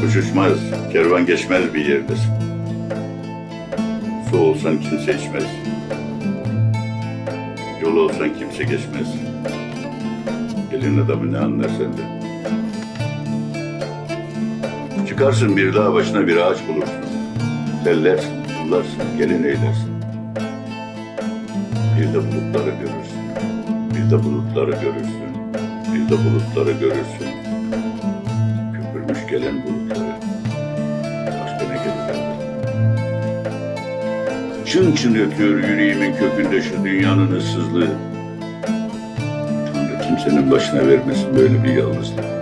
Koşuşmaz, kervan geçmez bir yerdir. Su olsan kimse içmez. Yol olsan kimse geçmez. Elin adamı ne anlar senden? Çıkarsın bir dağ başına bir ağaç bulursun. Tellersin, kullarsın, gelin eylersin. Bir de bulutları görürsün. Bir de bulutları görürsün. Bir bulutları görürsün. Köpürmüş gelen bulutları. Başka ne gelir? Çın çın ötüyor yüreğimin kökünde şu dünyanın ıssızlığı. Tanrı kimsenin başına vermesin böyle bir yalnızlık.